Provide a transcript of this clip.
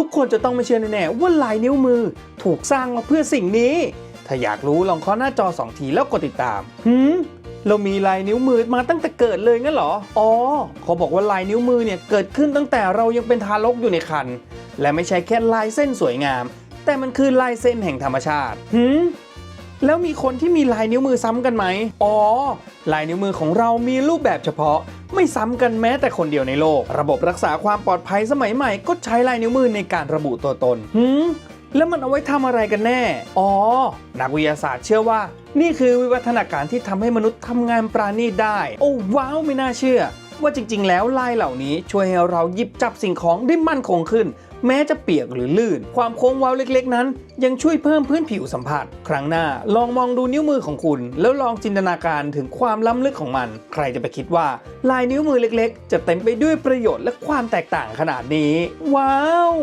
ทุกคนจะต้องไม่เชื่อแน่ๆว่าลายนิ้วมือถูกสร้างมาเพื่อสิ่งนี้ ถ้าอยากรู้ลองเคาะหน้าจอ 2 ทีแล้วกดติดตามหืมเรามีลายนิ้วมือมาตั้งแต่เกิดเลยงั้นเหรอ อ๋อ เขาบอกว่าลายนิ้วมือเนี่ยเกิดขึ้นตั้งแต่เรายังเป็นทารกอยู่ในครรภ์ และไม่ใช่แค่ลายเส้นสวยงาม แต่มันคือลายเส้นแห่งธรรมชาติหืมแล้วมีคนที่มีลายนิ้วมือซ้ำกันไหม อ๋อ ลายนิ้วมือของเรามีรูปแบบเฉพาะ ไม่ซ้ำกันแม้แต่คนเดียวในโลก ระบบรักษาความปลอดภัยสมัยใหม่ก็ใช้ลายนิ้วมือในการระบุตัวตนหืมแล้วมันเอาไว้ทำอะไรกันแน่ อ๋อ นักวิทยาศาสตร์เชื่อว่า นี่คือวิวัฒนาการที่ทำให้มนุษย์ทำงานปราณีตได้ โอ้ว้าวไม่น่าเชื่อ ว่าจริง ๆ แล้วลายเหล่านี้ช่วยให้เราหยิบจับสิ่งของได้มั่นคงขึ้น แม้จะเปียกหรือลื่น ความโค้งเว้าเล็กๆ นั้น ยังช่วยเพิ่มพื้นผิวสัมผัส ครั้งหน้าลองมองดูนิ้วมือของคุณ แล้วลองจินตนาการถึงความล้ำลึกของมัน ใครจะไปคิดว่าลายนิ้วมือเล็ก ๆ จะเต็มไปด้วยประโยชน์และความแตกต่างขนาดนี้ ว้าว